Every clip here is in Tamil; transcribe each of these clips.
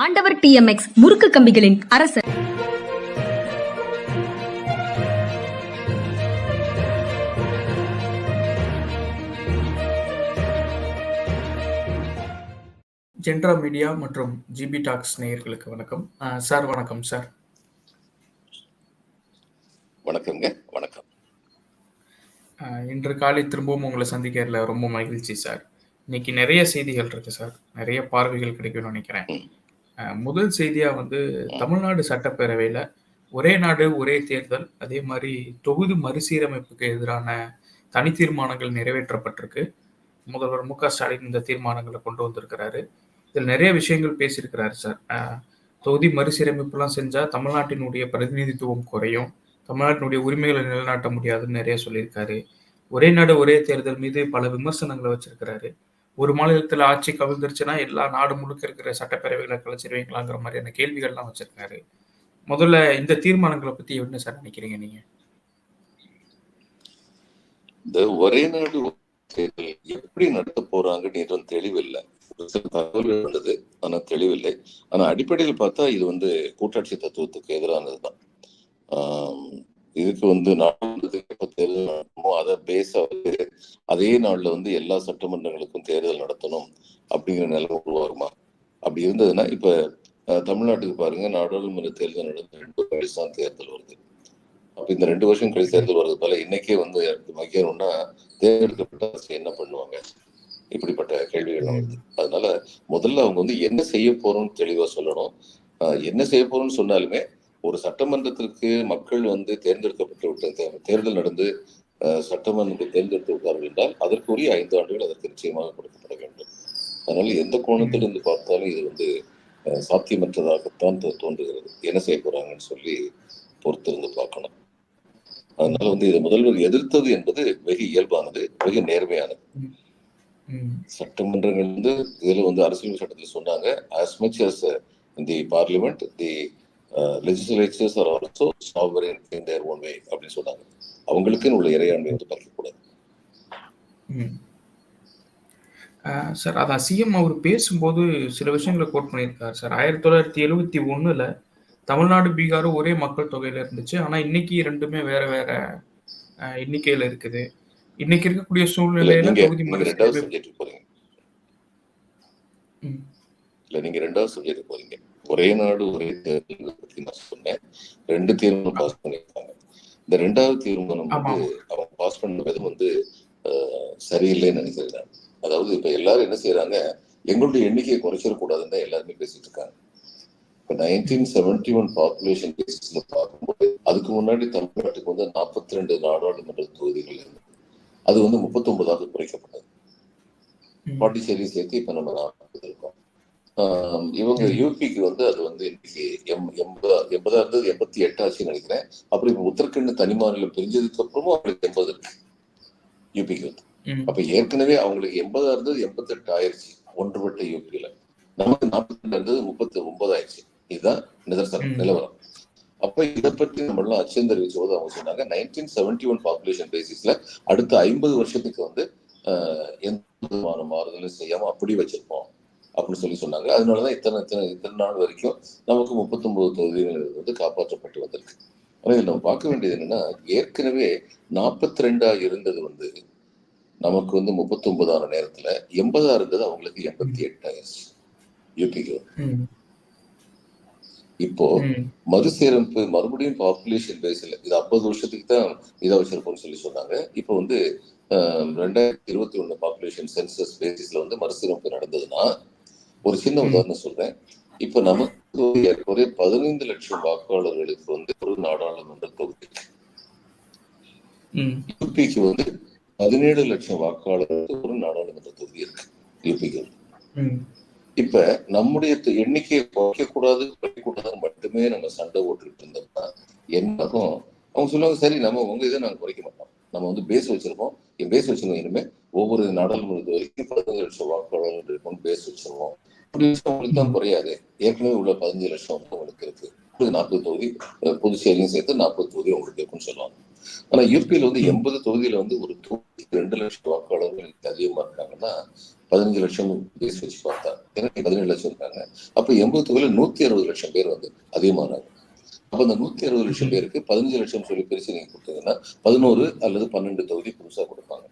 ஆண்டவர் டிஎம்எக்ஸ் முறுக்கு கம்பிகளின் அரசர். ஜென்ரா மீடியா மற்றும் ஜிபி டாக்ஸ் நேயர்களுக்கு வணக்கம். சார் வணக்கம் சார். வணக்கங்க வணக்கம். இன்று காலை திரும்பவும் உங்களை சந்திக்கிறதுல ரொம்ப மகிழ்ச்சி சார். இன்னைக்கு நிறைய செய்திகள் இருக்கு சார். நிறைய பார்வைகள் கிடைக்கும்னு நினைக்கிறேன். அஹ் முதல் செய்தியா வந்து தமிழ்நாடு சட்டப்பேரவையில ஒரே நாடு ஒரே தேர்தல். அதே மாதிரி தொகுதி மறுசீரமைப்புக்கு எதிரான தனி தீர்மானங்கள் நிறைவேற்றப்பட்டிருக்கு. முதல்வர் மு க ஸ்டாலின் இந்த தீர்மானங்களை கொண்டு வந்திருக்கிறாரு. இதில் நிறைய விஷயங்கள் பேசியிருக்கிறாரு சார். தொகுதி மறுசீரமைப்புலாம் செஞ்சா தமிழ்நாட்டினுடைய பிரதிநிதித்துவம் குறையும். தமிழ்நாட்டினுடைய உரிமைகளை நிலைநாட்ட முடியாதுன்னு நிறைய சொல்லியிருக்காரு. ஒரே நாடு ஒரே தேர்தல் மீது பல விமர்சனங்களை வச்சிருக்கிறாரு. ஒரு மாநிலத்தில் ஆட்சி கவிழ்ந்துருச்சுன்னா எல்லா நாடு முழுக்க இருக்கிற சட்டப்பேரவைகளை கலைச்சிருவீங்களாங்கிற மாதிரியான கேள்விகள்லாம் வச்சிருக்காரு. முதல்ல இந்த தீர்மானங்களை பத்தி என்ன சார் நினைக்கிறீங்க நீங்க? இந்த ஒரே நாடு எப்படி நடத்த போறாங்கன்னு எதுவும் தெளிவில்லை. ஒரு சில தகவல்கள் உள்ளது ஆனா தெளிவில்லை. ஆனா அடிப்படையில் பார்த்தா இது வந்து கூட்டாட்சி தத்துவத்துக்கு எதிரானதுதான். இதுக்கு வந்து நாடு தேர்தல் நடத்தணுமோ அதை பேஸா அதே நாள்ல வந்து எல்லா சட்டமன்றங்களுக்கும் தேர்தல் நடத்தணும் அப்படிங்கிற நிலைமை உருவாகுமா? அப்படி இருந்ததுன்னா இப்ப தமிழ்நாட்டுக்கு பாருங்க நாடாளுமன்ற தேர்தல் நடந்து ரெண்டு கழிச்சு தான் தேர்தல் வருது. அப்ப இந்த ரெண்டு வருஷம் கழிச்சு தேர்தல் வர்றது போல இன்னைக்கே வந்து வைக்கணும்னா தேர்ந்தெடுக்கப்பட்ட அரசு என்ன பண்ணுவாங்க? இப்படிப்பட்ட கேள்விகள் வருது. அதனால முதல்ல அவங்க வந்து என்ன செய்ய போறோம்னு தெளிவா சொல்லணும். ஆஹ் என்ன செய்ய போறோம்னு சொன்னாலுமே ஒரு சட்டமன்றத்திற்கு மக்கள் வந்து தேர்ந்தெடுக்கப்பட்டு விட்ட தே- தேர்தல் நடந்து சட்டமன்றத்தை தேர்ந்தெடுத்து விட்டார்கள் என்றால் அதற்குரிய ஐந்து ஆண்டுகள் அதற்கு நிச்சயமாக கொடுக்கப்பட வேண்டும். அதனால எந்த கோணத்திலிருந்து பார்த்தாலும் இது வந்து சாத்தியமற்றதாகத்தான் தோன்றுகிறது. என்ன செய்ய போறாங்கன்னு சொல்லி பொறுத்திருந்து பார்க்கணும். அதனால வந்து இதை முதல்வர் எதிர்த்தது என்பது வெகு இயல்பானது வெகு நேர்மையானது. சட்டமன்றங்கள் வந்து இதுல வந்து அரசியல் சட்டத்துல சொன்னாங்க much as uh, the parliament the legislatures are also sovereign in their own way அப்படின்னு சொன்னாங்க அவங்களுக்குன்னு உள்ள இறையாண்மை வந்து பறிக்கக்கூடாது சார் அதான் சிஎம் அவர் பேசும்போது சில விஷயங்களை கோட் பண்ணியிருக்காரு சார். ஆயிரத்தி தொள்ளாயிரத்தி எழுவத்தி ஒண்ணுல தமிழ்நாடு பீகார் ஒரே மக்கள் தொகையில இருந்துச்சு. ஆனா இன்னைக்கு ரெண்டுமே வேற வேற எண்ணிக்கையில இருக்குது. இன்னைக்கு இருக்கக்கூடிய சூழ்நிலையில தொகுதி ரெண்டாவது சப்ஜெக்ட் போறீங்க. இல்ல நீங்க ரெண்டாவது சப்ஜெக்ட் போறீங்க. ஒரே நாடு ஒரே தேர்தல் பத்தி நான் சொன்னேன். ரெண்டு தீர்மானம் பாஸ் பண்ணியிருக்காங்க. இந்த ரெண்டாவது தீர்மானம் வந்து அவங்க பாஸ் பண்ண விதம் வந்து சரியில்லைன்னு நினைக்கிறேன். நான். அதாவது இப்ப எல்லாரும் என்ன செய்யறாங்க எங்களுடைய எண்ணிக்கையை குறைச்சிடக்கூடாதுன்னு தான் எல்லாருமே பேசிட்டு இருக்காங்க. இப்ப நைன்டீன் செவன்டி ஒன் பாப்புலேஷன் பேசிஸ்ல பார்க்கும்போது அதுக்கு முன்னாடி தமிழ்நாட்டுக்கு வந்து நாற்பத்தி ரெண்டு நாடாளுமன்ற தொகுதிகள் இருந்தது. அது வந்து முப்பத்தொன்பதாக குறைக்கப்பட்டது. பாண்டிச்சேரி சேர்த்து இப்ப நம்ம நாற்பது இருக்கோம். இவங்க யூபிக்கு வந்து அது வந்து இன்னைக்கு எம் எண்பதா எண்பதா இருந்தது எண்பத்தி எட்டாச்சுன்னு நினைக்கிறேன். அப்புறம் இப்ப உத்தரகண்ட் தனி மாநிலம் பிரிஞ்சதுக்கு அப்புறமும் அவங்களுக்கு எண்பது இருக்கு. யூபிக்கு வந்து. அப்ப ஏற்கனவே அவங்களுக்கு எண்பதா இருந்தது எண்பத்தெட்டு ஆயிருச்சு ஒன்றுபட்ட யூபியில நமக்கு நாற்பத்தி ரெண்டு இருந்தது முப்பத்தி ஒன்பது ஆயிடுச்சு இதுதான் நிதர்சனம் நிலவரம். அப்ப இதை பற்றி நம்ம எல்லாம் அச்சம் தெரிவிச்ச போது அவங்க சொன்னாங்க நைன்டீன் செவன்டி ஒன் பாப்புலேஷன் பேசிஸ்ல அடுத்த ஐம்பது வருஷத்துக்கு வந்து எந்த விதமான மாறுதலும் செய்யாம அப்படி வச்சிருப்போம். அப்படின்னு சொல்லி சொன்னாங்க. அதனாலதான் இத்தனை இத்தனை இத்தனை நாள் வரைக்கும் நமக்கு முப்பத்தொன்பது தொகுதிகள் வந்து காப்பாற்றப்பட்டு வந்திருக்கு. ஆனா இதுல நம்ம பார்க்க வேண்டியது என்னன்னா ஏற்கனவே நாற்பத்தி ரெண்டா இருந்தது வந்து நமக்கு வந்து முப்பத்தொன்பதான நேரத்துல எண்பதா இருந்தது அவங்களுக்கு எண்பத்தி எட்டாயிரம். யூபிக்கு இப்போ மறுசீரமைப்பு மறுபடியும் பாப்புலேஷன் பேஸ்ல இது ஐம்பது வருஷத்துக்கு தான் இதை வச்சிருப்போம்னு சொல்லி சொன்னாங்க. இப்போ வந்து ரெண்டாயிரத்தி இருபத்தி ஒண்ணு பாப்புலேஷன் சென்சஸ் பேசிஸ்ல வந்து மறுசீரமைப்பு நடந்ததுன்னா ஒரு சின்ன உதாரணம் சொல்றேன். இப்போ நமக்கு ஏறக்குறைய பதினைந்து லட்சம் வாக்காளர்களுக்கு வந்து ஒரு நாடாளுமன்ற தொகுதி. யூபிக்கு வந்து பதினேழு லட்சம் வாக்காளர்களுக்கு ஒரு நாடாளுமன்ற தொகுதி இருக்கு யூபிக்கு இப்ப நம்முடைய எண்ணிக்கையை குறைக்க கூடாது குறைக்க கூடாதுன்னு மட்டுமே நம்ம சண்டை போட்டுக்கிட்டு இருந்தோம்னா என்ன ஆகும்? அவங்க சொல்லுவாங்க சரி நம்ம உங்க இதை நாங்க குறைக்க மாட்டோம். நம்ம வந்து பேஸ் வச்சிருப்போம் என் பேஸ் வச்சிருக்கோம் இனிமே ஒவ்வொரு நாடாளுமன்ற வரைக்கும் பதினஞ்சு லட்சம் வாக்காளர்கள் இருக்கும் பேஸ் வச்சிருவோம் அப்படி உங்களுக்கு தான் குறையாது. ஏற்கனவே உள்ள பதினஞ்சு லட்சம் வந்து உங்களுக்கு இருக்கு. நாற்பது தொகுதி புதுச்சேரியும் சேர்த்து நாற்பது தொகுதி உங்களுக்கு இருக்குன்னு சொல்லுவாங்க ஆனா யூபியில வந்து எண்பது தொகுதியில வந்து ஒரு தொகுதி ரெண்டு லட்சம் வாக்காளர்கள் அதிகமா இருக்காங்கன்னா பதினஞ்சு லட்சம் பேசி வச்சு பார்த்தா எனக்கு பதினேழு லட்சம் இருக்காங்க. அப்ப எண்பது தொகையில நூத்தி அறுபது லட்சம் பேர் வந்து அதிகமானாங்க. அப்ப அந்த நூத்தி அறுபது லட்சம் பேருக்கு பதினஞ்சு லட்சம் சொல்லி பிரிச்சு நீங்க கொடுத்தீங்கன்னா பதினோரு அல்லது பன்னெண்டு தொகுதி புதுசா கொடுப்பாங்க.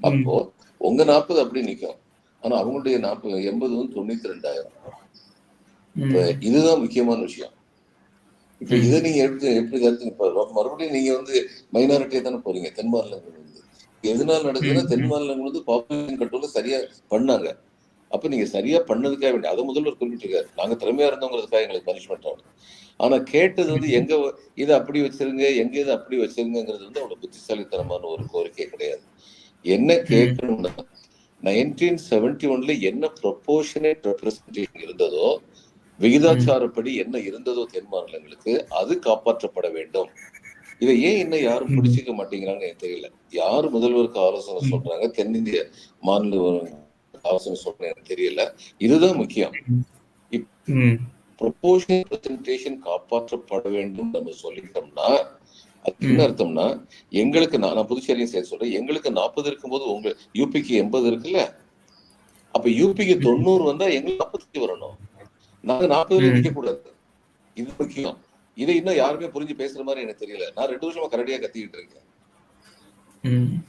அப்போ உங்க நாற்பது அப்படி நிக்கும். ஆனா அவங்களுடைய நாற்பது எண்பது வந்து தொண்ணூத்தி ரெண்டாயிரம். இப்ப இதுதான் முக்கியமான விஷயம். இப்ப. இதை நீங்க எப்படி எப்படி கருத்து மறுபடியும் நீங்க வந்து மைனாரிட்டியா தானே போறீங்க. தென் மாநிலங்கள் வந்து. எதனால நடக்குதுன்னா தென். மாநிலங்கள் வந்து பாப்புலேஷன் கண்ட்ரோல் சரியா பண்ணாங்க. அப்ப நீங்க சரியா பண்ணதுக்காக வேண்டிய அதை முதல்வர் குறிப்பிட்டிருக்காரு நாங்க திறமையா இருந்தோங்கிறதுக்காக எங்களுக்கு பனிஷ்மெண்ட் ஆகும். ஆனா கேட்டது வந்து எங்க இதை அப்படி வச்சிருங்க எங்க இதை அப்படி வச்சிருங்கிறது வந்து அவ்வளவு புத்திசாலித்தனமான ஒரு கோரிக்கை கிடையாது. என்ன கேட்கணும்னா நைன்டீன் செவன்டி ஒன்ல என்ன ப்ரொபோஷனேட் ரெப்ரசன்டேஷன் இருந்ததோ விகிதாச்சாரப்படி என்ன இருந்ததோ தென் மாநிலங்களுக்கு அது காப்பாற்றப்பட வேண்டும். இதை ஏன் இன்னும் யாரும். பிடிச்சிக்க மாட்டேங்கிறாங்கன்னு எனக்கு தெரியல. யார் முதல்வருக்கு ஆலோசனை. சொல்றாங்க? தென்னிந்திய மாநில சொல்றாங்க எனக்கு தெரியல இதுதான் முக்கியம் ம். ப்ரொபோஷனல் ரெப்ரசன்டேஷன் காப்பாற்றப்பட வேண்டும் நம்ம சொல்லிட்டோம்னா அது என்ன. அர்த்தம்னா எங்களுக்கு நான் புதுச்சேரியும் சேர்த்து சொல்றேன் எங்களுக்கு நாற்பது இருக்கும்போது உங்க யூபிக்கு எண்பது இருக்குல்ல அப்ப யூபிக்கு. தொண்ணூறு வந்தா எங்களுக்கு நாற்பத்தஞ்சு வரணும் நாங்க நாற்பதுல ம். நிக்க கூடாது இது முக்கியம் இதை இன்னும் யாருமே புரிஞ்சு பேசுற மாதிரி எனக்கு தெரியல நான் ரெண்டு வருஷமா கரடியா கத்திக்கிட்டு இருக்கேன்.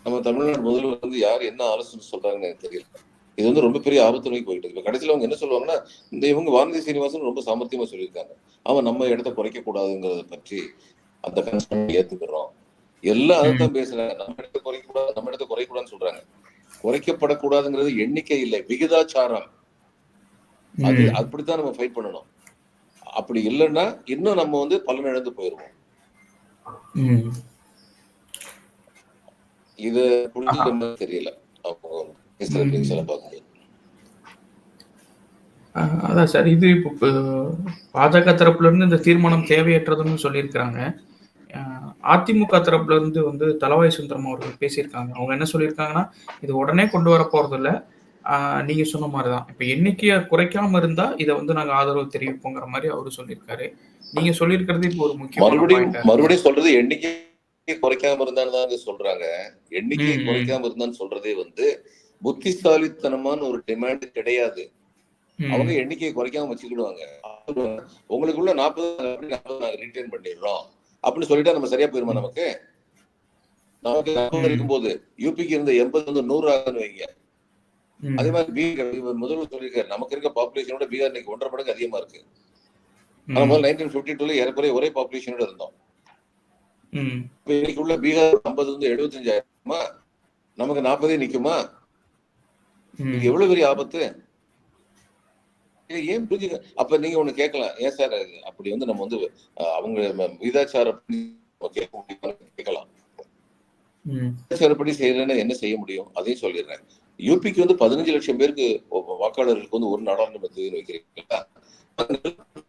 நம்ம தமிழ்நாடு முதல்வர் வந்து யார் என்ன ஆலோசனை சொல்றாங்கன்னு எனக்கு தெரியல இது வந்து ரொம்ப பெரிய ஆபத்து நோக்கி போயிட்டு இருக்கு கடைசியில அவங்க என்ன சொல்லுவாங்கன்னா இந்த இவங்க வானதி சீனிவாசன் ரொம்ப சாமர்த்தியமா சொல்லியிருக்காங்க. அவன் நம்ம இடத்த குறைக்க கூடாதுங்கிறத பற்றி அந்த கன்சர்ன் ஏத்துக்கிறோம். எல்லாம் அதைத்தான் பேசுறாங்க. நம்ம இடத்த குறைக்க கூடாது நம்ம இடத்த குறைக்க கூடாதுன்னு சொல்றாங்க. குறைக்கப்படக்கூடாதுங்கிறது எண்ணிக்கை இல்லை விகிதாச்சாரம். அது. அப்படித்தான் நம்ம ஃபைட் பண்ணணும். அப்படி இல்லைன்னா இன்னும் நம்ம வந்து பலன் இழந்து போயிருவோம். இது புரிஞ்சுக்கிற மாதிரி தெரியல. அவங்க அதான் சார். இது இப்போ பாஜக தரப்புல இருந்து இந்த தீர்மானம் தேவையற்றதுன்னு சொல்லியிருக்கிறாங்க. அதிமுக தரப்புல இருந்து வந்து தலவாய் சுந்தரம் அவர்கள் பேசியிருக்காங்க. அவங்க என்ன சொல்லியிருக்காங்கன்னா இது உடனே கொண்டு வர போறது இல்ல நீங்க சொன்ன மாதிரிதான். இப்ப எண்ணிக்கையை குறைக்காம இருந்தா இதை வந்து நாங்க ஆதரவு தெரிவிப்போங்கிற மாதிரி அவரு சொல்லியிருக்காரு. நீங்க சொல்லியிருக்கிறது இப்போ ஒரு முக்கியமான மறுபடியும் மறுபடியும் சொல்றது எண்ணிக்கை குறைக்காம இருந்தான்னு தான் சொல்றாங்க. எண்ணிக்கை. குறைக்காம இருந்தான்னு சொல்றதே வந்து புத்திசாலித்தனமான ஒரு டிமாண்ட் கிடையாது. அவங்க எண்ணிக்கையை குறைக்காம வச்சுக்கிடுவாங்க. உங்களுக்குள்ள நாற்பது ரீட்டைன் பண்ணிடுறோம். அப்படின்னு சொல்லிட்டா நம்ம சரியா போயிருமா நமக்கு? நமக்கு. இருக்கும்போது யூபிக்கு இருந்த எண்பது வந்து நூறு ஆகுன்னு வைங்க. அதே மாதிரி பீகார் முதல்வர் சொல்லியிருக்காரு நமக்கு இருக்க பாப்புலேஷனோட பீகார் இன்னைக்கு ஒன்றரை மடங்கு அதிகமா இருக்கு. ஆனா முதல்ல நைன்டீன் பிப்டி டூல ஏறக்குறைய ஒரே பாப்புலேஷனோட இருந்தோம். இன்னைக்கு உள்ள பீகார் ஐம்பது வந்து எழுபத்தஞ்சாயிரமா? நமக்கு நாற்பதே நிக்குமா? இது எவ்வளவு பெரிய ஆபத்து? ஏன் புரிஞ்சுக்க அப்ப நீங்க ஒண்ணு கேட்கலாம் ஏன் சார் அப்படி வந்து நம்ம வந்து அவங்க ம- விகிதாச்சாரப்படி நம்ம கேட்க முடியுமான்னு கேட்கலாம். விகிதாச்சாரப்படி செய்யறேன்னா என்ன செய்ய முடியும்? அதையும் சொல்லிடுறேன். யூபிக்கு வந்து பதினஞ்சு லட்சம் பேருக்கு வாக்காளர்களுக்கு வந்து ஒரு நாடாளுமன்ற தொகுதி வைக்கிறீங்களா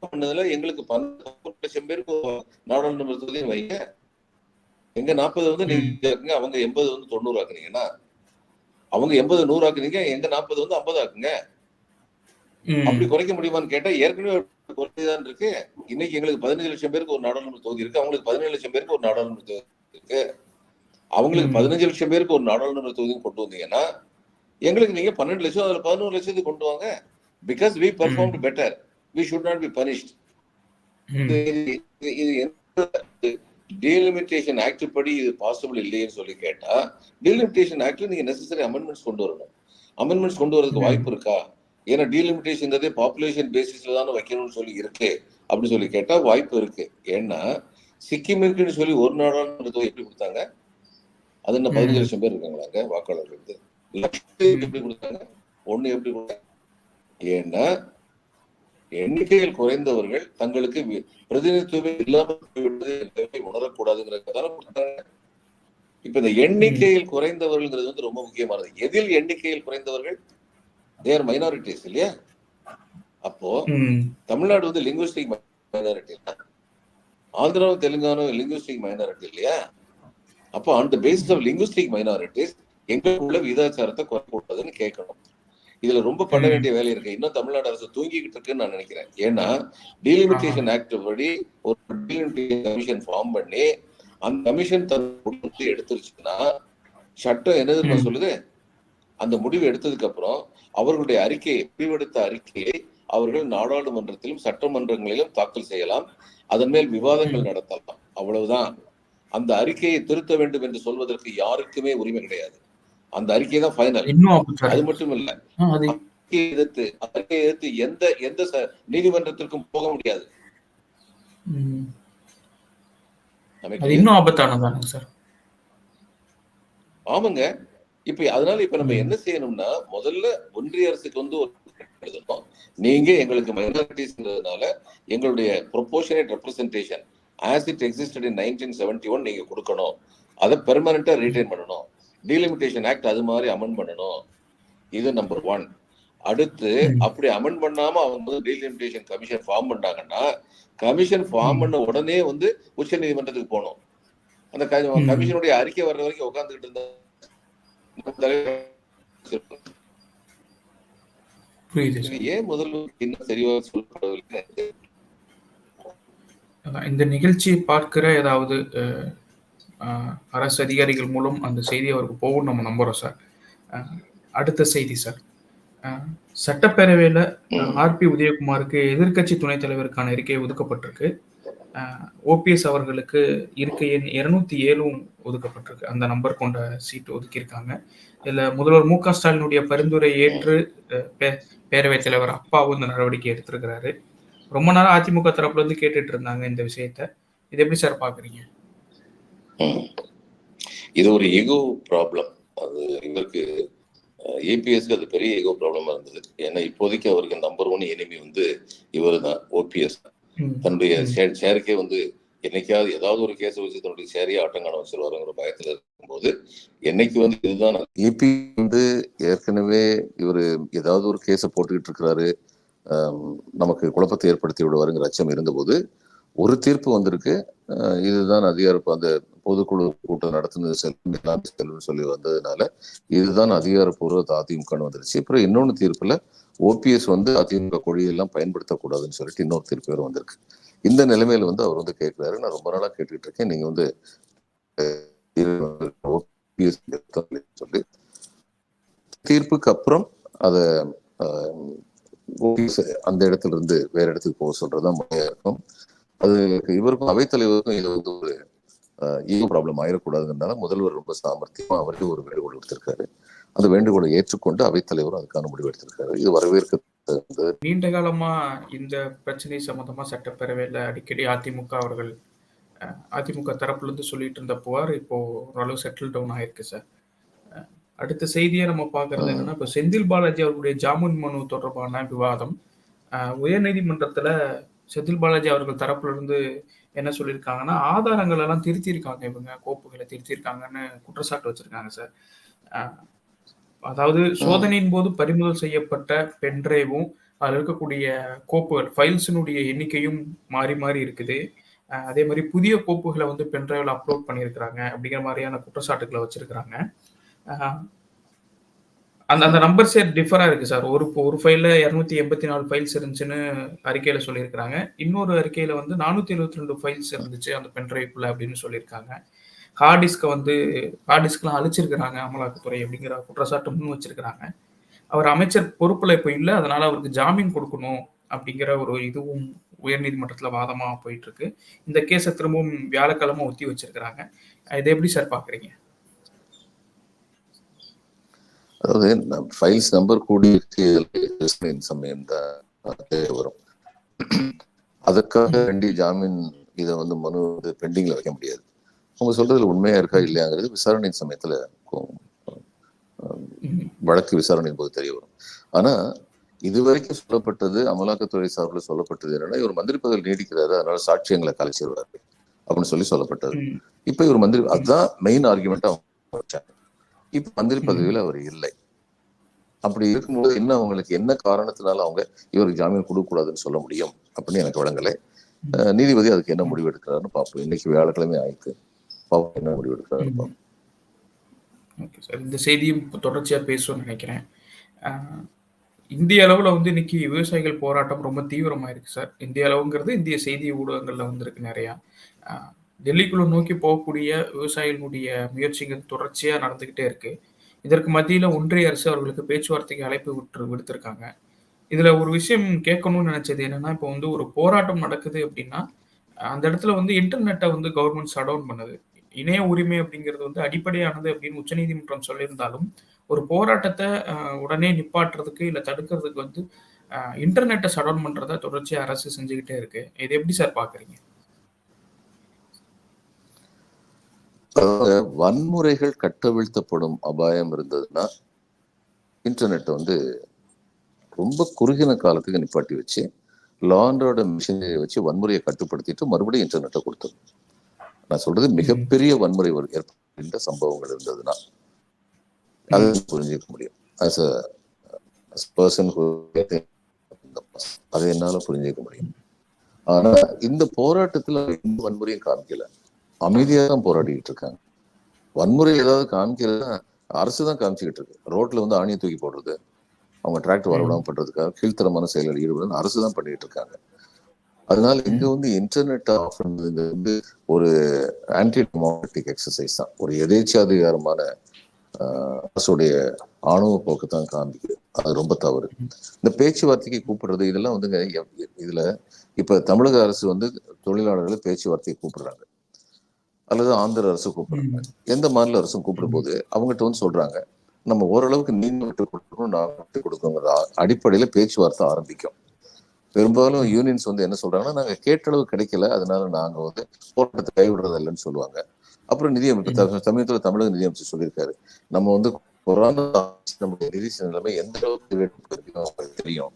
பண்ணதுல எங்களுக்கு பன்னெண்டு லட்சம் பேருக்கு நாடாளுமன்ற வைங்க. எங்க நாற்பது வந்து நீங்க அவங்க எண்பது வந்து தொண்ணூறு ஆக்குனீங்கன்னா அவங்க எண்பது நூறு ஆக்குனீங்க எங்க நாற்பது வந்து ஐம்பது ஆக்குங்க. அப்படி குறைக்க முடியுமான்னு கேட்டா ஏற்கனவே குறைதான் இருக்கு. இன்னைக்கு எங்களுக்கு பதினஞ்சு லட்சம் பேருக்கு ஒரு நாடாளுமன்ற தொகுதி இருக்கு. அவங்களுக்கு பதினேழு லட்சம் பேருக்கு ஒரு நாடாளுமன்ற தொகுதி இருக்கு. அவங்களுக்கு. பதினஞ்சு லட்சம் பேருக்கு ஒரு நாடாளுமன்ற தொகுதி கொண்டு வந்தீங்கன்னா எங்களுக்கு நீங்க பன்னெண்டு லட்சம் அதுல பதினோரு லட்சத்துக்கு கொண்டு வாங்க. Because we perform better we should not be punished இது டீலிமிட்டேஷன் ஆக்ட் படி இது பாசிபிள் இல்லைன்னு சொல்லி கேட்டா டீலிமிட்டேஷன் ஆக்ட்ல நீங்க நெசசரி அமெண்ட்மெண்ட்ஸ் கொண்டு வரணும். அமெண்ட்மெண்ட்ஸ் கொண்டு வரதுக்கு. வாய்ப்பு இருக்கா? ஏன்னா டீலிமிட்டேஷன் பாப்புலேஷன் பேசிஸ்ல தானே வைக்கணும்னு சொல்லி இருக்கு அப்படின்னு சொல்லி கேட்டா வாய்ப்பு இருக்கு. ஏன்னா சிக்கிம் இருக்குன்னு சொல்லி ஒரு நாடாளுமன்ற தொகுதி எப்படி கொடுத்தாங்க? அது என்ன பதினஞ்சு. லட்சம் பேர் இருக்காங்களாங்க வாக்காளர்களுக்கு லட்சம் எப்படி கொடுத்தாங்க? ஒண்ணு எப்படி கொடுத்தாங்க? ஏன்னா எண்ணிக்கையில் குறைந்தவர்கள் தங்களுக்கு பிரதிநிதித்துவம் இல்லாமல் கொடுத்தாங்க இப்ப இந்த எண்ணிக்கையில் குறைந்தவர்கள்ங்கிறது வந்து ரொம்ப முக்கியமானது. எதில் எண்ணிக்கையில் குறைந்தவர்கள்? தேர் மைனாரிட்டிஸ் இல்லையா? அப்போ தமிழ்நாடு வந்து லிங்குவிஸ்டிக் மைனாரிட்டி ஆந்திராவும் தெலுங்கானும் லிங்குவிஸ்டிக் மைனாரிட்டி இல்லையா? அப்போ அந்த பேசிஸ் ஆஃப் லிங்குவிஸ்டிக் மைனாரிட்டிஸ் எங்களுக்குள்ள விகிதாச்சாரத்தை குறைக்கூடாதுன்னு கேட்கணும். இதுல ரொம்ப பண்ண. வேண்டிய வேலை இருக்கு. இன்னும் தமிழ்நாடு அரசு தூங்கிக்கிட்டு இருக்குன்னு நான் நினைக்கிறேன். ஏன்னா டீலிமிட்டேஷன் ஆக்ட் படி ஒரு கமிஷன் ஃபார்ம் பண்ணி அந்த கமிஷன் தன் எடுத்துருச்சுன்னா சட்டம் என்ன தெரியுமா ம். சொல்லுது? அந்த முடிவு எடுத்ததுக்கு அப்புறம் அவர்களுடைய அறிக்கையை முடிவெடுத்த அறிக்கையை அவர்கள் நாடாளுமன்றத்திலும் சட்டமன்றங்களிலும் தாக்கல் செய்யலாம். அதன் மேல் விவாதங்கள் நடத்தலாம். அவ்வளவுதான். அந்த அறிக்கையை திருத்த வேண்டும் என்று சொல்வதற்கு யாருக்குமே உரிமை கிடையாது. அந்த அறிக்கை தான் ஃபைனல் அது மட்டும் இல்ல எதிர்த்து அறிக்கையை எதிர்த்து எந்த எந்த நீதிமன்றத்திற்கும் போக முடியாது. இன்னும் ஆபத்தானதானுங்க சார்? ஆமாங்க. இப்ப அதனால இப்ப நம்ம என்ன செய்யணும்னா முதல்ல ஒன்றிய அரசுக்கு வந்து ஒரு எழுதணும் நீங்க எங்களுக்கு மைனாரிட்டிஸ்ங்கிறதுனால எங்களுடைய proportionate representation as it existed in nineteen seventy one நீங்க கொடுக்கணும். அதை பெர்மனண்டா ரீடைன் பண்ணணும். டீலிமிட்டேஷன் ஆக்ட் அது மாதிரி அமெண்ட் பண்ணணும். இது நம்பர் ஒன் அடுத்து. அப்படி அமெண்ட் பண்ணாம அவங்க வந்து டீலிமிட்டேஷன் கமிஷன் ஃபார்ம் பண்ணாங்கன்னா கமிஷன் ஃபார்ம் பண்ண உடனே வந்து உச்ச நீதிமன்றத்துக்கு போகணும். அந்த. கமிஷனுடைய அறிக்கை வர்ற வரைக்கும் உட்காந்துக்கிட்டு இருந்தா ஏன் முதல்ல இன்னும் தெளிவாக சொல்லப்படவில்லை? இந்த நிகழ்ச்சியை பார்க்கிற ஏதாவது அரசு அதிகாரிகள் மூலம் அந்த செய்தி அவருக்கு போகும் நம்ம நம்புறோம் சார். அடுத்த செய்தி சார். சட்டப்பேரவையில் சட்டப்பேரவையில ஆர்பி உதயகுமாருக்கு எதிர்க்கட்சி துணைத் தலைவருக்கான இருக்கை ஒதுக்கப்பட்டிருக்கு. ஓபிஎஸ் அவர்களுக்கு இருக்கை எண் இருநூத்தி ஏழும் ஒதுக்கப்பட்டிருக்கு. அந்த நம்பர் கொண்ட சீட் ஒதுக்கியிருக்காங்க. இதுல முதல்வர் மு க ஸ்டாலினுடைய பரிந்துரை ஏற்று பே- பேரவைத் தலைவர் அப்பாவும் இந்த நடவடிக்கை எடுத்திருக்கிறாரு. ரொம்ப நேரம் அதிமுக தரப்புல இருந்து கேட்டுட்டு இருந்தாங்க இந்த விஷயத்த. இது எப்படி சார் பாக்குறீங்க? இது ஒரு ஈகோ ப்ராப்ளம் அது இவருக்கு ஏபிஎஸ்க்கு அது பெரிய ஈகோ ப்ராப்ளமா இருந்தது. ஏன்னா இப்போதைக்கு அவருக்கு நம்பர் ஒன் எனிமி வந்து இவர் தான் ஓபிஎஸ் தன்னுடைய ஷேருக்கே வந்து என்னைக்காவது ஏதாவது ஒரு கேஸ் வச்சு தன்னுடைய ஷேரையே ஆட்டங்கான வச்சிருவாருங்கிற பயத்துல இருக்கும்போது என்னைக்கு வந்து இதுதான் ஏபி வந்து ஏற்கனவே இவர் ஏதாவது ஒரு கேஸை போட்டுக்கிட்டு இருக்கிறாரு. நமக்கு குழப்பத்தை ஏற்படுத்தி விடுவாருங்கிற அச்சம் இருந்தபோது ஒரு தீர்ப்பு வந்திருக்கு. இதுதான் அதிகார அந்த பொதுக்குழு கூட்டம் நடத்தினது செல்லும் எல்லாம் சொல்லி வந்ததுனால இதுதான் அதிகாரப்பூர்வ அதிமுகன்னு வந்துருச்சு. அப்புறம் இன்னொன்னு தீர்ப்புல ஓபிஎஸ் வந்து அதிமுக கொடியெல்லாம் பயன்படுத்தக்கூடாதுன்னு சொல்லிட்டு இன்னொரு தீர்ப்பு வேறு வந்திருக்கு. இந்த நிலைமையில வந்து அவர் வந்து கேட்கிறாரு நான் ரொம்ப நாளா கேட்டுக்கிட்டு இருக்கேன் நீங்க வந்து சொல்லி தீர்ப்புக்கு அப்புறம் அதை அந்த இடத்துல இருந்து வேற இடத்துக்கு போக சொல்றதுதான் முறையா இருக்கும். அது இவருக்கும் அவைத்தலைவருக்கும் இது வந்து ஒரு ஈகோ ப்ராப்ளம் ஆயிடக்கூடாதுன்றனால முதல்வர் ரொம்ப சாமர்த்தியமா அவரே ஒரு வேண்டுகோள் எடுத்திருக்காரு அந்த வேண்டுகோளை ஏற்றுக்கொண்டு அவைத்தலைவரும் அதுக்கான முடிவு எடுத்திருக்காரு. இது வரவேற்க நீண்ட காலமா இந்த பிரச்சனை சம்பந்தமா சட்டப்பேரவையில அடிக்கடி அதிமுக அவர்கள் அதிமுக தரப்புல இருந்து சொல்லிட்டு இருந்த புகார் இப்போ ஓரளவு செட்டில் டவுன் ஆயிருக்கு சார். அடுத்த செய்தியை நம்ம பார்க்கறது என்னன்னா இப்போ செந்தில் பாலாஜி அவர்களுடைய ஜாமீன் மனு தொடர்பான விவாதம் உயர்நீதிமன்றத்துல செந்தில் பாலாஜி அவர்கள் தரப்புல இருந்து என்ன சொல்லியிருக்காங்கன்னா ஆதாரங்கள் எல்லாம் திருத்தியிருக்காங்க இவங்க கோப்புகளை திருத்தியிருக்காங்கன்னு குற்றச்சாட்டு வச்சிருக்காங்க சார். அதாவது சோதனையின் போது பறிமுதல் செய்யப்பட்ட பென்டிரைவும் அதில் இருக்கக்கூடிய கோப்புகள் ஃபைல்ஸினுடைய எண்ணிக்கையும் மாறி மாறி இருக்குது. அதே மாதிரி புதிய கோப்புகளை வந்து பென்டிரைவில் அப்லோட் பண்ணியிருக்கிறாங்க அப்படிங்கிற மாதிரியான குற்றச்சாட்டுகளை வச்சிருக்கிறாங்க. அந்த அந்த நம்பர்ஸே டிஃபராக இருக்கு சார் ஒரு ஒரு ஃபைலில் இரநூத்தி எண்பத்தி நாலு ஃபைல்ஸ் இருந்துச்சுன்னு அறிக்கையில் சொல்லியிருக்கிறாங்க. இன்னொரு அறிக்கையில் வந்து நானூற்றி எழுபத்தி ரெண்டு ஃபைல்ஸ் இருந்துச்சு அந்த பென்ட்ரைவ்க்குள்ள அப்படின்னு சொல்லியிருக்காங்க. ஹார்ட் டிஸ்கை வந்து ஹார்ட் டிஸ்க்லாம் அழிச்சிருக்கிறாங்க அமலாக்கத்துறை அப்படிங்கிற குற்றச்சாட்டு முன் வச்சிருக்கிறாங்க. அவர் அமைச்சர் பொறுப்புல இப்போ இல்லை அதனால அவருக்கு ஜாமீன் கொடுக்கணும் அப்படிங்கிற ஒரு இதுவும் உயர்நீதிமன்றத்தில் வாதமாக போயிட்டு இருக்கு. இந்த கேஸை திரும்பவும் வியாழக்கிழமை ஒத்தி வச்சிருக்கிறாங்க. இதை எப்படி சார் பார்க்குறீங்க அதாவது ஃபைல்ஸ் நம்பர் கூடி சமயம் தான் தேவை வரும். அதற்காக வேண்டி ஜாமீன் இதை வந்து மனு வந்து பெண்டிங்ல வைக்க முடியாது. அவங்க சொல்றதுல உண்மையா இருக்கா இல்லையாங்கிறது விசாரணை சமயத்துல வழக்கு விசாரணையின் போது தெரிய வரும். ஆனா இதுவரைக்கும் சொல்லப்பட்டது அமலாக்கத்துறை சார்பில் சொல்லப்பட்டது என்னன்னா இவர் மந்திரி பதவி நீடிக்கிறாரு அதனால சாட்சியங்களை கலைச்சிருவாரு அப்படின்னு சொல்லி சொல்லப்பட்டது. இப்ப இவர் மந்திரி அதுதான் மெயின் ஆர்குமெண்ட் அவங்க வச்சாங்க. இப்ப மந்திரி பதவியில் அவர் இல்லை. அப்படி இருக்கும்போது என்ன அவங்களுக்கு என்ன காரணத்தினால அவங்க இவருக்கு ஜாமீன் கொடுக்க கூடாதுன்னு சொல்ல முடியும் அப்படின்னு எனக்கு விளங்கலை. நீதிபதி அதுக்கு என்ன முடிவு எடுக்கிறாருன்னு பார்ப்போம். இன்னைக்கு வியாழக்கிழமை ஆயிருக்கு பார்ப்போம் என்ன முடிவு எடுக்கிறாருன்னு பார்ப்போம். ஓகே சார் இந்த செய்தியும் இப்போ தொடர்ச்சியாக பேசுவோம்னு நினைக்கிறேன். இந்திய அளவில் வந்து இன்னைக்கு விவசாயிகள் போராட்டம் ரொம்ப தீவிரமாக இருக்கு சார். இந்திய அளவுங்கிறது இந்திய செய்தி ஊடகங்களில் வந்திருக்கு நிறையா. டெல்லிக்குள்ள நோக்கி போகக்கூடிய விவசாயிகளுடைய முயற்சிகள் தொடர்ச்சியாக நடந்துக்கிட்டே இருக்கு இதற்கு மத்தியில ஒன்றிய அரசு அவர்களுக்கு பேச்சுவார்த்தைக்கு அழைப்பு விட்டு விடுத்திருக்காங்க. இதுல ஒரு விஷயம் கேட்கணும்னு நினைச்சது என்னன்னா, இப்போ வந்து ஒரு போராட்டம் நடக்குது அப்படின்னா, அந்த இடத்துல வந்து இன்டர்நெட்டை வந்து கவர்மெண்ட் ஷட் டவுன் பண்ணுது. இணைய உரிமை அப்படிங்கிறது வந்து அடிப்படையானது அப்படின்னு உச்சநீதிமன்றம் சொல்லியிருந்தாலும், ஒரு போராட்டத்தை உடனே நிப்பாட்டுறதுக்கு, இல்லை தடுக்கிறதுக்கு வந்து இன்டர்நெட்டை இன்டர்நெட்ட ஷட் டவுன் பண்றத தொடர்ச்சியாக அரசு செஞ்சுக்கிட்டே இருக்கு. இது எப்படி சார் பார்க்குறீங்க? அதாவது வன்முறைகள் கட்டவிழ்த்தப்படும் அபாயம் இருந்ததுன்னா, இன்டர்நெட்ட வந்து ரொம்ப குறுகின காலத்துக்கு நிப்பாட்டி வச்சு, லா அண்ட் ஆர்டர் மிஷினரிய வச்சு வன்முறைய கட்டுப்படுத்திட்டு மறுபடியும் இன்டர்நெட்ட குடுத்துரணும். நான் சொல்றது. மிகப்பெரிய வன்முறை ஏற்படுகின்ற சம்பவங்கள் இருந்ததுன்னா. அத. புரிஞ்சுக்க முடியும். அஸ் பெர்சன் அத என்னால புரிஞ்சுக்க முடியும். ஆனா, இந்த போராட்டத்துல எந்த வன்முறையும் காமிக்கல. அமைதியா தான் போராடிட்டு இருக்காங்க. வன்முறை ஏதாவது காமிக்கிறதுன்னா, அரசு தான் காமிச்சுக்கிட்டு இருக்கு. ரோட்ல வந்து ஆணிய தூக்கி போடுறது, அவங்க டிராக்டர் வர ம். விடாம பண்றதுக்காக கீழ்த்தரமான செயல்கள் ஈடுபடுறது அரசு தான் பண்ணிட்டு இருக்காங்க. அதனால இங்க. வந்து இன்டர்நெட் ஆஃப் பண்றது வந்து ஒரு ஆன்டி டெமோக்ராட்டிக் எக்ஸர்சைஸ் தான். ஒரு எதேச்சாதிகாரமான அரசுடைய ஆணவ போக்கு தான் காமிக்குது. அது ரொம்ப தவறு. இந்த பேச்சுவார்த்தைக்கு கூப்பிடுறது இதெல்லாம் வந்துங்க இதுல இப்ப தமிழக அரசு வந்து தொழிலாளர்கள பேச்சுவார்த்தைக்கு கூப்பிடுறாங்க. அல்லது ஆந்திர அரசு கூப்பிடுறாங்க. எந்த மாநில அரசும். கூப்பிடும்போது, அவங்கட்ட வந்து சொல்றாங்க, நம்ம ஓரளவுக்கு நீங்க விட்டுக் குடுக்கணும், நாங்க விட்டுக் குடுக்கணுங்கிற அடிப்படையில பேச்சுவார்த்தை ஆரம்பிக்கும். பெரும்பாலும். யூனியன்ஸ் வந்து என்ன சொல்றாங்கன்னா, நாங்க கேட்ட அளவு கிடைக்கல. அதனால நாங்க வந்து போராட்டத்த கைவிடுறது இல்லன்னு சொல்லுவாங்க. அப்புறம். த சமீபத்துல தமிழக நிதியமைச்சர் சொல்லியிருக்காரு. நம்ம வந்து கொரோனா நம்முடைய நிதி நிலைமை எந்த அளவுக்கு தெரியும்.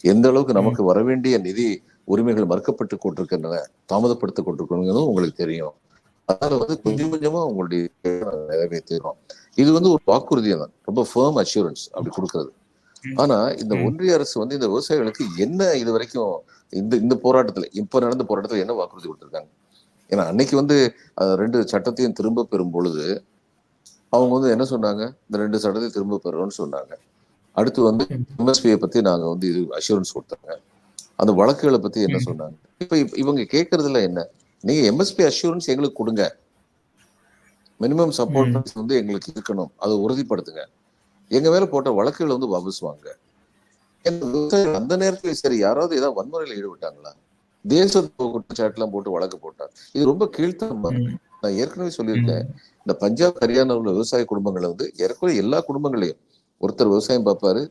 எந்த அளவுக்கு. நமக்கு வரவேண்டிய நிதி உரிமைகள் மறுக்கப்பட்டு கொண்டிருக்கின்றன, தாமதப்படுத்திக் கொண்டிருக்கிறதும் உங்களுக்கு தெரியும். அதனால வந்து. கொஞ்சம் கொஞ்சமா உங்களுடைய நிறைவேத்திறோம். இது வந்து ஒரு வாக்குறுதி தான். ரொம்ப ஃபர்ம் அஷ்யூரன்ஸ் அப்படி குடுக்கிறது. ஆனா, இந்த. ஒன்றிய அரசு வந்து இந்த விவசாயிகளுக்கு என்ன இதுவரைக்கும் இந்த இந்த போராட்டத்துல இப்ப நடந்த போராட்டத்துல என்ன வாக்குறுதி குடுத்திருக்காங்க? ஏன்னா அன்னைக்கு வந்து 2 சட்டத்தையும் திரும்ப பெறும் பொழுது, அவங்க வந்து என்ன சொன்னாங்க? இந்த 2 சட்டத்தையும் திரும்ப பெறுறோம்னு சொன்னாங்க. அடுத்து வந்து. எம்எஸ்பிய பத்தி நாங்க வந்து இது அஷ்யூரன்ஸ் குடுத்தாங்க. அந்த வழக்குகள பத்தி என்ன. சொன்னாங்க? இப்ப இப் இவங்க கேட்கறதுல என்ன? நீங்க எம்எஸ்பி அஷ்யூரன்ஸ் எங்களுக்கு குடுங்க. Minimum support. பிரைஸ் வந்து எங்களுக்கு இருக்கணும். அத உறுதிப்படுத்துங்க. எங்க மேல போட்ட வழக்குகள வந்து விவசாயிகள் அந்த நேரத்துல சரி யாராவது ஏதாவது வன்முறையில ஈடுபட்டாங்களா? தேச குற்றச்சாட்டுலாம் போட்டு வழக்கு போட்டாங்க. இது ரொம்ப கீழ்த்தரமானது. ம். நான் ஏற்கனவே சொல்லியிருக்கேன். இந்த பஞ்சாப், ஹரியானால உள்ள விவசாய குடும்பங்கள வந்து ஏறக்குறைய எல்லா குடும்பங்களையும் ஒருத்தர் விவசாயம் பார்ப்பாரு.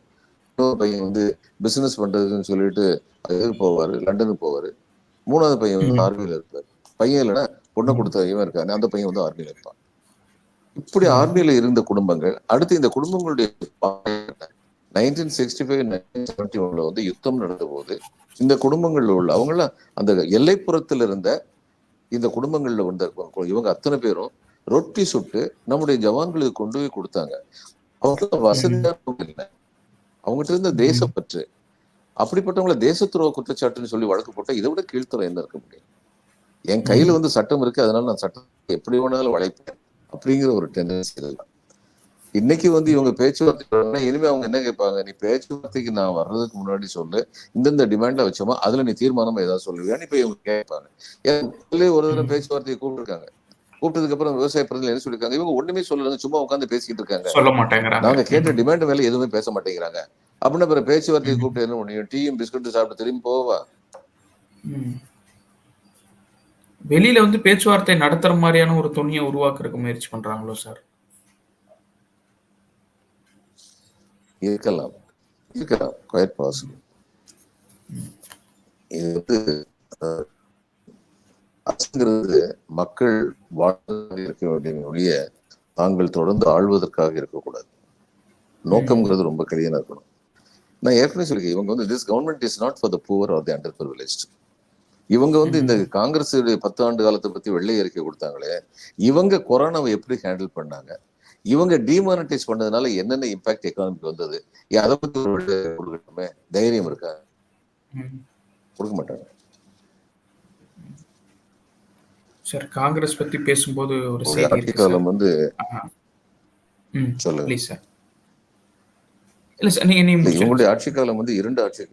இன்னொரு பையன் வந்து பிசினஸ் பண்றதுன்னு சொல்லிட்டு இதுக்கு போவாரு, லண்டனுக்கு போவாரு. 3வது பையன் வந்து. ஆர்மில இருப்பாரு. பையன் இல்லன்னா பொண்ண. குடுத்த இவன் இருக்கானே, அந்த பையன் வந்து ஆர்மில இருப்பான். இப்படி ம். ஆர்மில இருந்த குடும்பங்கள், அடுத்து இந்த குடும்பங்களுடைய 1965, 1971ல வந்து யுத்தம் நடந்தபோது, இந்த குடும்பங்கள்ல உள்ள அவங்கலாம் அந்த எல்லைப்புறத்துல இருந்த இந்த குடும்பங்கள்ல வந்த இவங்க அத்தன பேரும் ரொட்டி சுட்டு நம்முடைய ஜவான்களுக்கு கொண்டு போய் குடுத்தாங்க. அவங்க ம். வசதியானவங்க இல்ல. அவங்கட்ட இருந்த. தேசப்பற்று. அப்படிப்பட்டவங்கள தேச துரோக குற்றச்சாட்டுன்னு சொல்லி வழக்கு போட்டா இத விட கீழ்த்தரம் என்ன இருக்க முடியும்? என் கையில. வந்து சட்டம் இருக்கு. அதனால நான் சட்டத்த எப்படி வேணாலும் வளைப்பேன். அப்படிங்கிற ஒரு டெண்டன்சி இதெல்லாம். இன்னைக்கு வந்து இவங்க வராங்கன்னா, இனிமே அவங்க என்ன கேட்பாங்க? நீ பேச்சுவார்த்தைக்கு நான் வர்றதுக்கு முன்னாடி சொல்லு. இந்தந்த டிமாண்ட்ல வச்சோமா, அதுல நீ தீர்மானமா ஏதாவது சொல்லுவியான்னு இப்ப இவங்க கேட்பாங்க. முதல்லயே ஒரு தடவ ம். பேச்சுவார்த்தைக்கு கூப்பிட்டுருக்காங்க. கூப்பிட்டதுக்கு அப்புறம் விவசாய பிரதிநிதிகள் என்ன சொல்லியிருக்காங்க? இவங்க ஒண்ணுமே சொல்லலங்க. சும்மா உட்கார்ந்து பேசிக்கிட்டு இருக்காங்க. சொல்ல மாட்டேங்கிறாங்க. நாங்க கேட்ட. டிமாண்ட் மேல எதுவுமே பேச மாட்டேங்கிறாங்க. அப்படின்னா பிறகு பேச்சுவார்த்தைக்கு ம். கூப்பிட்டு என்ன முடியும்? டீயும் பிஸ்கட்டும் சாப்பிட்டு திரும்பி போவா? வெளியில வந்து பேச்சுவார்த்தை நடத்துற மாதிரியான ஒரு துணியை உருவாக்குறதுக்கு முயற்சி பண்றாங்களோ சார்? இருக்கலாம். இருக்கலாம். Quite possible. இது வந்து அரசுங்கிறது மக்கள் வாழ்வதாக இருக்க வேண்டிய ஒழிய, தாங்கள் தொடர்ந்து ஆழ்வதற்காக இருக்கக்கூடாது. நோக்கம்ங்கிறது ரொம்ப கிளீனா இருக்கணும். நான் ஏற்கனவே சொல்லியிருக்கேன். இவங்க வந்து this government is not for the poor or the under privilege இவங்க வந்து இந்த ம். காங்கிரஸுடைய 10 ஆண்டு காலத்த பத்தி வெள்ளை அறிக்கை குடுத்தாங்களே, இவங்க கொரோனாவ எப்படி ஹேண்டில் பண்ணாங்க? இவங்க டிமானிடைஸ் பண்ணதுனால என்னென்ன இம்பாக்ட் எக்கானமிக்கு வந்தது? அத பத்தி குடுக்கட்டுமே? தைரியம் இருக்கா? குடுக்க மாட்டாங்க. சார் காங்கிரஸ் பத்தி பேசும்போது ஒரு உங்களுடைய செய்தி. காலம் வந்து. சொல்லுங்க. இல்ல சார். நீங்க இவங்களுடைய சார். ஆட்சி காலம் வந்து 2 ஆட்சி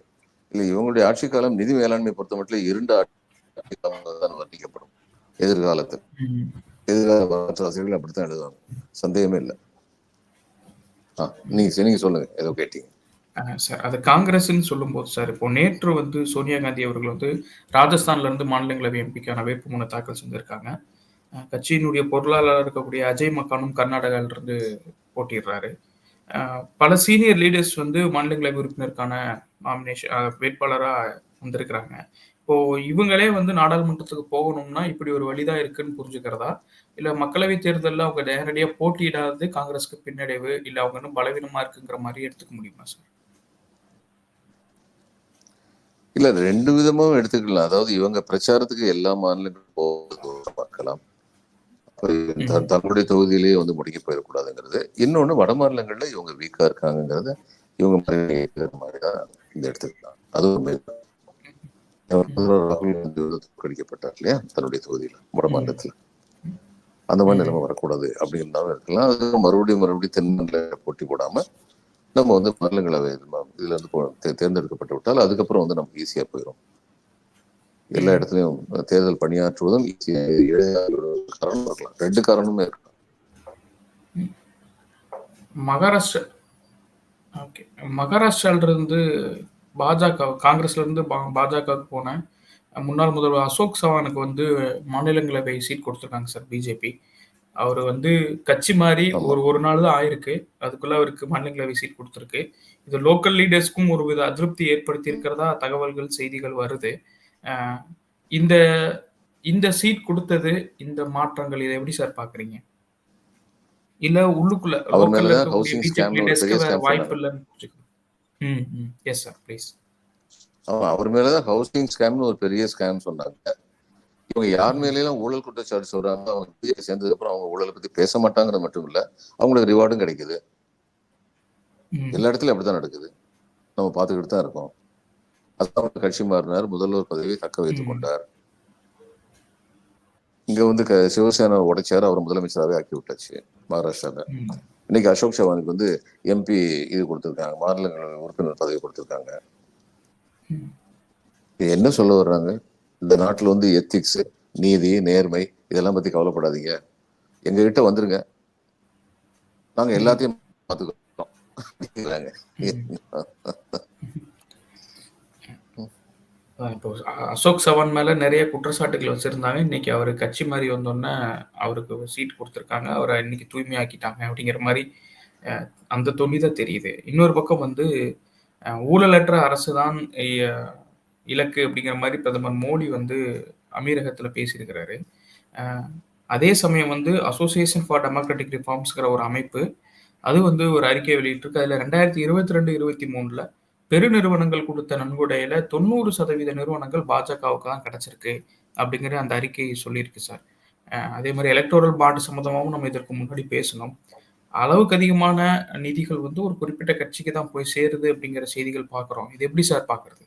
இல்லை இவங்களுடைய ஆட்சி காலம் நிதி மேலாண்மை பொறுத்தமட்டிலும் 2 ஆட்சி காலங்கள் தான் வர்ணிக்கப்படும். எதிர்காலத்தில். எதிர்கால வரலாற்று ஆசிரியர்கள் அப்படித்தான் எழுதுவாங்க. சந்தேகமே இல்லை ஆ, நீங்க நீங்க சொல்லுங்க ஏதோ கேட்டீங்க சார் அது காங்கிரஸ்ன்னு சொல்லும்போது சார் இப்போ நேற்று வந்து சோனியா காந்தி அவர்கள் வந்து ராஜஸ்தான்ல இருந்து மாநிலங்களவை எம்பிக்கான வேட்புமனு தாக்கல் செஞ்சிருக்காங்க கட்சியினுடைய பொருளாளராக இருக்கக்கூடிய அஜய் மக்கானும் கர்நாடகாவிலிருந்து போட்டிடுறாரு பல சீனியர் லீடர்ஸ் வந்து மாநிலங்களவை உறுப்பினருக்கான நாமினேஷன் வேட்பாளராக வந்திருக்கிறாங்க. இப்போ இவங்களே வந்து நாடாளுமன்றத்துக்கு போகணும்னா இப்படி ஒரு வழிதான் இருக்குன்னு புரிஞ்சுக்கிறதா? இல்ல மக்களவை தேர்தலில் அவங்க நேரடியாக போட்டியிடாதது காங்கிரஸ்க்கு பின்னடைவு இல்ல அவங்க இன்னும் பலவீனமா இருக்குங்கிற மாதிரி எடுத்துக்க முடியுமா சார்? இல்ல ரெண்டு விதமாகவும் எடுத்துக்கலாம். அதாவது இவங்க பிரச்சாரத்துக்கு எல்லா மாநிலங்களும் போவது பார்க்கலாம். தங்களுடைய தொகுதியிலேயே வந்து முடங்கி போயிடக்கூடாதுங்கிறது. இன்னொன்னு வட மாநிலங்கள்ல இவங்க வீக்கா இருக்காங்கங்கிறத இவங்க மாதிரி தான் இந்த எடுத்துக்கலாம் அது உண்மை ராகுல் காந்தி வந்து தோற்கடிக்கப்பட்டார் இல்லையா? தன்னுடைய தொகுதியில வட மாநிலத்துல. அந்த மாதிரி நிலைமை வரக்கூடாது அப்படின்னாலும் இருக்கலாம். அது மறுபடியும் மறுபடியும் தென்மண்டல போட்டி போடாம நம்ம வந்து மாநிலங்களவை இதுல இருந்து தேர்ந்தெடுக்கப்பட்டு விட்டால் அதுக்கப்புறம் வந்து நமக்கு ஈஸியா போயிடும் எல்லா இடத்துலயும் தேர்தல் பணியாற்றுவதும் காரணம் இருக்கலாம் ரெண்டு காரணமே இருக்கலாம் மகாராஷ்டிரா. ஓகே. மகாராஷ்டிரால இருந்து பாஜக காங்கிரஸ்ல இருந்து பா- பாஜகவுக்கு போன முன்னாள் முதல்வர் அசோக் சவானுக்கு வந்து மாநிலங்களவை சீட் கொடுத்துருக்காங்க சார் பிஜேபி. அவர் வந்து கட்சி ஆமா. ஒரு ஒரு நாள் தான் ஆயிருக்கு. அதுக்குள்ள அவருக்கு மாநிலங்களவை சீட் கொடுத்துருக்கு. இது லோக்கல் லீடர்ஸ்க்கும் ஒரு வித அதிருப்தி ஏற்படுத்தி இருக்கிறதா தகவல்கள் செய்திகள் வருது. இந்த இந்த சீட் கொடுத்தது இந்த மாற்றங்கள் இதை எப்படி சார் பாக்குறீங்க இல்ல உள்ளுக்குள்ள வாய்ப்பு. இல்லைன்னு புரிஞ்சுக்கணும். ம் ம். எஸ் சார் ப்ளீஸ் ஆமா அவர் மேலதான் ஹவுசிங் ஸ்கேம்னு ஒரு பெரிய ஸ்கேம் சொன்னாங்க இவங்க யார் மேலாம் ஊழல் குற்றச்சாட்டு சொல்றாங்க. அவங்க பிஜேபி சேர்ந்ததுக்கு அப்புறம் அவங்க ஊழலை பத்தி பேச மாட்டாங்கிறது மட்டும் இல்ல அவங்களுக்கு ரிவார்டும் கிடைக்குது. எல்லா இடத்துலயும் அப்படித்தான் நடக்குது. நம்ம பார்த்துக்கிட்டு தான் இருக்கோம். அவர் கட்சி மாறினார். முதல்வர் பதவியை தக்க வைத்துக். கொண்டார். இங்க வந்து சிவசேனா உடைச்சாரு. அவர் முதலமைச்சராகவே ஆக்கி விட்டாச்சு மகாராஷ்டிரால இன்னைக்கு அசோக் சவானுக்கு வந்து எம்பி இது கொடுத்திருக்காங்க. மாநிலங்களவை உறுப்பினர் பதவி கொடுத்திருக்காங்க. என்ன சொல்ல வர்றாங்க? இந்த நாட்டுல வந்து எத்திக்ஸ் நீதி நேர்மை இதெல்லாம் பத்தி கவலைப்படாதீங்க. எங்க கிட்ட வந்துருங்க. நாங்க எல்லாத்தையும் பார்த்துக்கிறோம். இப்போ அசோக் சவான் மேல நிறைய குற்றச்சாட்டுகள் வச்சிருந்தாங்க. இன்னைக்கு அவர் கட்சி மாதிரி வந்தோடனே அவருக்கு சீட் கொடுத்துருக்காங்க. அவரை இன்னைக்கு தூய்மையாக்கிட்டாங்க அப்படிங்கிற மாதிரி அந்த துணி தான் தெரியுது. இன்னொரு பக்கம் வந்து ஊழலற்ற அரசு தான் இலக்கு அப்படிங்கிற மாதிரி பிரதமர் மோடி வந்து அமீரகத்தில் பேசியிருக்கிறாரு. அதே சமயம் வந்து அசோசியேஷன் ஃபார் டெமோக்ராட்டிக் ரிஃபார்ம்ஸ்ங்கிற ஒரு அமைப்பு அது வந்து ஒரு அறிக்கை வெளியிட்டிருக்கு. அதில் ரெண்டாயிரத்தி இருபத்தி ரெண்டு இருபத்தி மூணில் பெருநிறுவனங்கள் கொடுத்த நன்கொடையில தொண்ணூறு சதவீத நிறுவனங்கள் பாஜகவுக்கு தான் கிடைச்சிருக்கு அப்படிங்கிற அந்த அறிக்கை சொல்லியிருக்கு சார். அதே மாதிரி எலக்டோரல் பாண்ட் சம்மந்தமாகவும் நம்ம இதற்கு முன்னாடி பேசணும் அளவுக்கு அதிகமான நிதிகள் வந்து ஒரு குறிப்பிட்ட கட்சிக்கு தான் போய் சேருது அப்படிங்கிற செய்திகள் பார்க்குறோம். இது எப்படி சார் பார்க்கறது?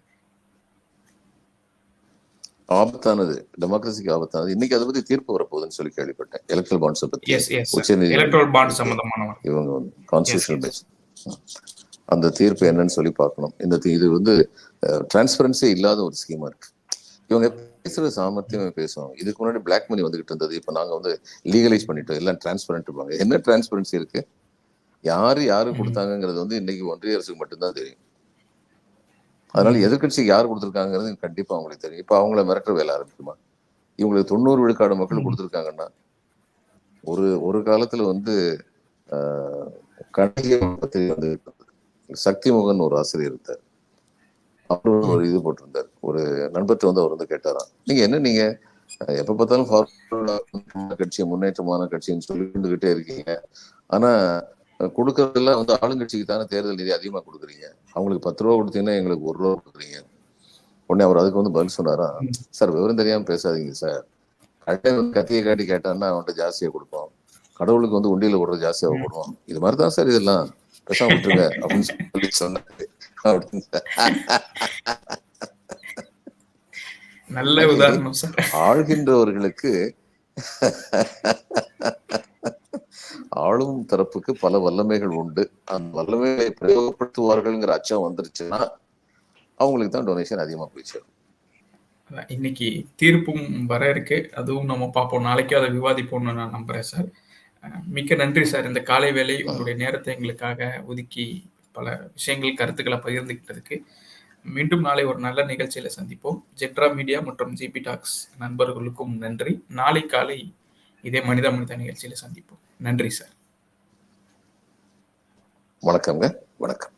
ஆபத்தானது. டெமோக்ரஸிக்கு ஆபத்தானது. இன்னைக்கு அதை பத்தி தீர்ப்பு வரப்போகுதுன்னு சொல்லி கேள்விப்பட்டேன். எலக்ட்ரல் பாண்ட்ஸை பத்தி. உச்ச எலக்ட்ரல் பாண்ட் சம்மந்தமானவர் இவங்க கான்ஸ்டியூஷனல் பேஸ் அந்த தீர்ப்பு என்னன்னு சொல்லி பார்க்கணும். இந்த இது வந்து டிரான்ஸ்பரன்சி இல்லாத ஒரு ஸ்கீமா இருக்கு. இவங்க பேசுற சாமர்த்தியமே பேசுவாங்க இதுக்கு முன்னாடி பிளாக் மணி வந்துகிட்டு இருந்தது. இப்போ நாங்க வந்து லீகலைஸ் பண்ணிட்டோம். எல்லாம் டிரான்ஸ்பரண்ட் இருப்பாங்க என்ன டிரான்ஸ்பரன்சி இருக்கு? யாரு யாரு ம். கொடுத்தாங்கங்கிறது வந்து இன்னைக்கு ஒன்றிய அரசுக்கு மட்டும்தான் தெரியும். அதனால எதிர்க்கட்சிக்கு யார் கொடுத்துருக்காங்கிறது கண்டிப்பா அவங்களுக்கு தெரியும். இப்ப அவங்கள மிரட்ட வேலை ஆரம்பிக்குமா? இவங்களுக்கு தொண்ணூறு விழுக்காடு மக்கள். கொடுத்துருக்காங்கன்னா ஒரு ஒரு காலத்துல வந்து கணிக வந்து சக்திமுகன் ஒரு ஆசிரியர் இருந்தார். அவர் ஒரு இது போட்டிருந்தார். ஒரு நண்பர்கிட்ட வந்து அவர் வந்து கேட்டாராம். நீங்க என்ன நீங்க எப்ப பார்த்தாலும் ஃபார்வர்ட் கட்சி முன்னேற்றமான கட்சின்னு சொல்லிக்கிட்டே இருக்கீங்க. ஆனா அஹ், கொடுக்கறதெல்லாம் வந்து ஆளுங்கட்சிக்கு தானே தேர்தல் நிதி அதிகமா கொடுக்குறீங்க. அவங்களுக்கு பத்து ரூபா கொடுத்தீங்கன்னா எங்களுக்கு ஒரு ரூபா கொடுக்குறீங்க. உடனே அவர் அதுக்கு வந்து பதில் சொன்னாரா சார் விவரம் தெரியாம பேசாதீங்க சார். கடை வந்து கத்தியை காட்டி கேட்டான்னா அவன்கிட்ட ஜாஸ்தியா கொடுப்போம். கடவுளுக்கு வந்து உண்டியில விடுறது ஜாஸ்தியாக போடுவோம். இது மாதிரி தான் சார் இதெல்லாம். பேசாம விட்டுருங்க அப்படின்னு சொல்லி சொன்னாரு. நல்ல உதாரணம் சார் ஆள்கின்றவர்களுக்கு ஆளும் தரப்புக்கு பல வல்லமைகள் உண்டு. அந்த வல்லமைகளை பிரயோகப்படுத்துவார்கள்ங்கிற அச்சம் வந்துருச்சுன்னா அவங்களுக்கு தான் டொனேஷன் அதிகமா போய் சேரும். இன்னைக்கு தீர்ப்பும் வர இருக்கு. அதுவும் நம்ம பார்ப்போம். நாளைக்கு அதை விவாதிப்போம்னு நான் நம்புறேன் சார் மிக்க நன்றி சார். இந்த காலை வேளை உங்களுடைய நேரத்தை எங்களுக்காக ஒதுக்கி பல விஷயங்கள் கருத்துக்களை பகிர்ந்துக்கிட்டதுக்கு மீண்டும் நாளை ஒரு நல்ல நிகழ்ச்சியில சந்திப்போம். ஜெட்ரா மீடியா மற்றும் ஜிபி டாக்ஸ் நண்பர்களுக்கும் நன்றி. நாளை காலை இதே மனித மனித நிகழ்ச்சியில சந்திப்போம். நன்றி சார். வணக்கங்க வணக்கம்.